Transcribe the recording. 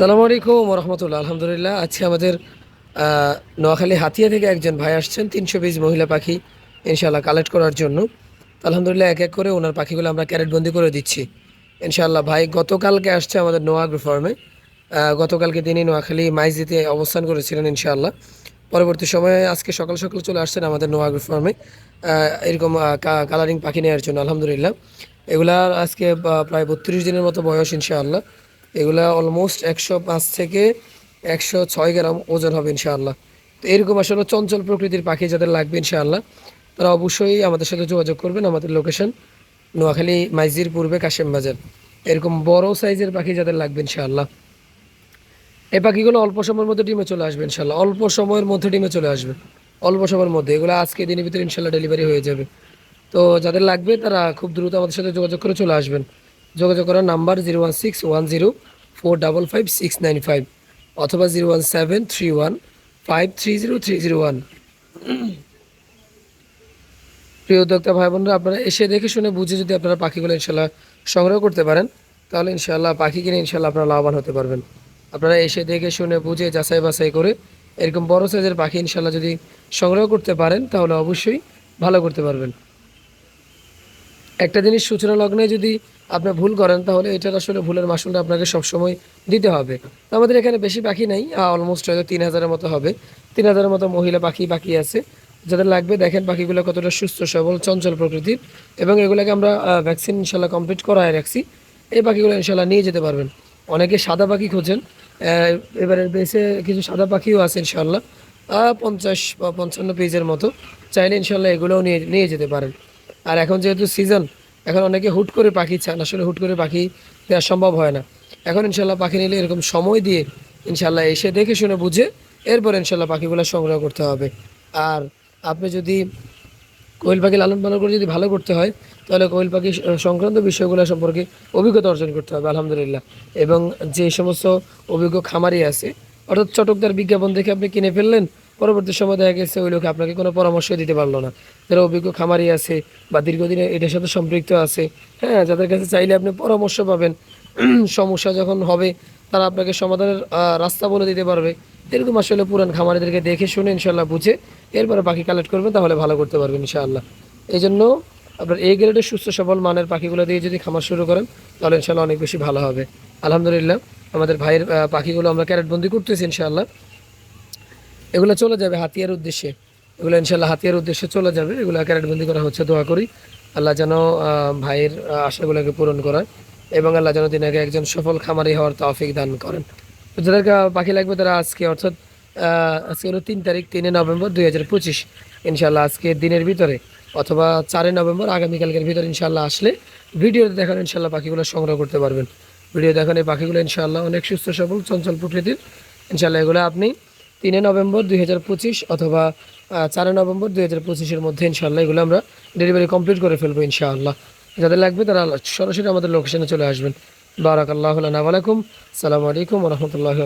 সালামু আলাইকুম রহমতুল্লাহ, আলহামদুলিল্লাহ। আজকে আমাদের নোয়াখালী হাতিয়া থেকে একজন ভাই আসছেন, তিনশো পিস মহিলা পাখি ইনশাল্লাহ কালেক্ট করার জন্য। আলহামদুলিল্লাহ এক এক করে ওনার পাখিগুলো আমরা ক্যারেটবন্দি করে দিচ্ছি। ইনশাল্লাহ ভাই গতকালকে আসছে আমাদের নোয়াগ্রো ফার্মে গতকালকে তিনি নোয়াখালী মাইজিতে অবস্থান করেছিলেন ইনশাআল্লাহ। পরবর্তী সময়ে আজকে সকাল সকাল চলে আসছেন আমাদের নোয়াগ্রো ফার্মে এরকম কালারিং পাখি নেওয়ার জন্য, আলহামদুলিল্লাহ। এগুলা আজকে প্রায় বত্রিশ দিনের মতো বয়স ইনশাআল্লাহ। এগুলা অলমোস্ট একশো পাঁচ থেকে একশো ছয় গ্রাম ওজন হবে ইনশাআল্লাহ। তো এরকম আসলে চঞ্চল প্রকৃতির পাখি যাদের লাগবে ইনশাআল্লাহ, তারা অবশ্যই আমাদের সাথে যোগাযোগ করবেন আমাদের লোকেশন নোয়াখালী মাইজির পূর্বে কাশেম বাজার। এরকম বড় সাইজের পাখি যাদের লাগবে ইনশাআল্লাহ। এই পাখিগুলো অল্প সময়ের মধ্যে ডিমে চলে আসবে ইনশাল্লাহ অল্প সময়ের মধ্যে ডিমে চলে আসবে, অল্প সময়ের মধ্যে। এগুলো আজকে দিনের ভিতরে ইনশাল্লাহ ডেলিভারি হয়ে যাবে। তো যাদের লাগবে তারা খুব দ্রুত আমাদের সাথে যোগাযোগ করে চলে আসবেন। যোগাযোগ করার number zero one six one zero four double five six nine five অথবা zero one seven three one five three zero three zero one প্রিয় উদ্যোক্তা ভাই বোনরা, আপনারা এসে দেখে শুনে বুঝে যদি আপনারা পাখিগুলো ইনশাল্লাহ সংগ্রহ করতে পারেন, তাহলে ইনশাল্লাহ পাখি কিনে ইনশাল্লাহ আপনারা লাভবান হতে পারবেন। আপনারা এসে দেখে শুনে বুঝে যাচাই বাছাই করে এরকম বড় সাইজের পাখি ইনশাল্লাহ যদি সংগ্রহ করতে পারেন, তাহলে অবশ্যই ভালো করতে পারবেন। একটা জিনিস সূচনা লগ্নে যদি আপনি ভুল করেন, তাহলে এটার আসলে ভুলের মাসুলটা আপনাকে সবসময় দিতে হবে। আমাদের এখানে বেশি পাখি নাই অলমোস্ট হয়তো তিন হাজারের মতো হবে। তিন হাজারের মতো মহিলা পাখি বাকি আছে। যাদের লাগবে দেখেন পাখিগুলো কতটা সুস্থ, সবল, চঞ্চল প্রকৃতির। এবং এগুলোকে আমরা ভ্যাকসিন ইনশাল্লাহ কমপ্লিট করায় রাখছি। এই পাখিগুলো ইনশাল্লাহ নিয়ে যেতে পারবেন। অনেকে সাদা পাখি খোঁজেন। এবারে বেসে কিছু সাদা পাখিও আছে ইনশাল্লাহ পঞ্চাশ বা পঞ্চান্ন পেজের মতো। চাইলে ইনশাল্লাহ এগুলোও নিয়ে নিয়ে যেতে পারেন। আর এখন যেহেতু সিজন এখন অনেকে হুট করে পাখি চান। আসলে হুট করে পাখি দেওয়া সম্ভব হয় না। এখন ইনশাল্লাহ পাখি নিলে এরকম সময় দিয়ে ইনশাল্লাহ এসে দেখে শুনে বুঝে এরপর ইনশাল্লাহ পাখিগুলো সংগ্রহ করতে হবে। আর আপনি যদি কোয়েল পাখি লালন পালন করে যদি ভালো করতে হয়, তাহলে কোয়েল পাখি সংক্রান্ত বিষয়গুলো সম্পর্কে অভিজ্ঞতা অর্জন করতে হবে, আলহামদুলিল্লাহ। এবং যে সমস্ত অভিজ্ঞ খামারি আছে, অর্থাৎ চটকদার বিজ্ঞাপন দেখে আপনি কিনে ফেললেন পরবর্তী সময় দেখা গেছে ওই লোক আপনাকে কোনো পরামর্শ দিতে পারল না। যারা অভিজ্ঞ খামারি আছে বা দীর্ঘদিনে এটার সাথে সম্পৃক্ত আছে হ্যাঁ যাদের কাছে চাইলে আপনি পরামর্শ পাবেন। সমস্যা যখন হবে, তারা আপনাকে সমাধানের রাস্তা বলে দিতে পারবে। এরকম আসলে পুরান খামারিদেরকে দেখে শুনে ইনশাল্লাহ বুঝে এরপরে পাখি কালেক্ট করবেন, তাহলে ভালো করতে পারবেন ইনশাআল্লাহ। এই জন্য আপনার এই গ্রেডের সুস্থ সবল মানের পাখিগুলো দিয়ে যদি খামার শুরু করেন, তাহলে ইনশাল্লাহ অনেক বেশি ভালো হবে। আলহামদুলিল্লাহ, আমাদের ভাইয়ের পাখিগুলো আমরা ক্যারেট বন্দি করতেছি ইনশাআল্লাহ। এগুলো চলে যাবে হাতিয়ার উদ্দেশ্যে। এগুলো ইনশাল্লাহ হাতিয়ার উদ্দেশ্যে চলে যাবে। এগুলো ক্যারেটবন্দি করা হচ্ছে, দোয়া করি। আল্লাহ যেন ভাইয়ের আশাগুলোকে পূরণ করায় এবং আল্লাহ যেন দিনাকে একজন সফল খামারি হওয়ার তৌফিক দান করেন। তো পাখি লাগবে তারা আজকে, অর্থাৎ আজকে হলো তিন তারিখ, তিনে নভেম্বর দুই হাজার পঁচিশ। ইনশাল্লাহ আজকে দিনের ভিতরে অথবা চারই নভেম্বর, আগামীকালকের ভিতরে ইনশাল্লাহ আসলে ভিডিওতে দেখান ইনশাল্লাহ পাখিগুলো সংগ্রহ করতে পারবেন। ভিডিও দেখান এই পাখিগুলো ইনশাল্লাহ অনেক সুস্থ সবল, চঞ্চল প্রকৃতির। ইনশাল্লাহ এগুলো আপনি তিনে নভেম্বর দুই হাজার পঁচিশ অথবা চারই নভেম্বর দুই হাজার পঁচিশের মধ্যে ইনশাল্লাহ এগুলো আমরা ডেলিভারি কমপ্লিট করে ফেলব ইনশাআল্লাহ। যাদের লাগবে তারা সরাসরি আমাদের লোকেশনে চলে আসবেন। বারাকাল্লাহ আলাইকুম সালামু আলাইকুম রহমতুল্লাহ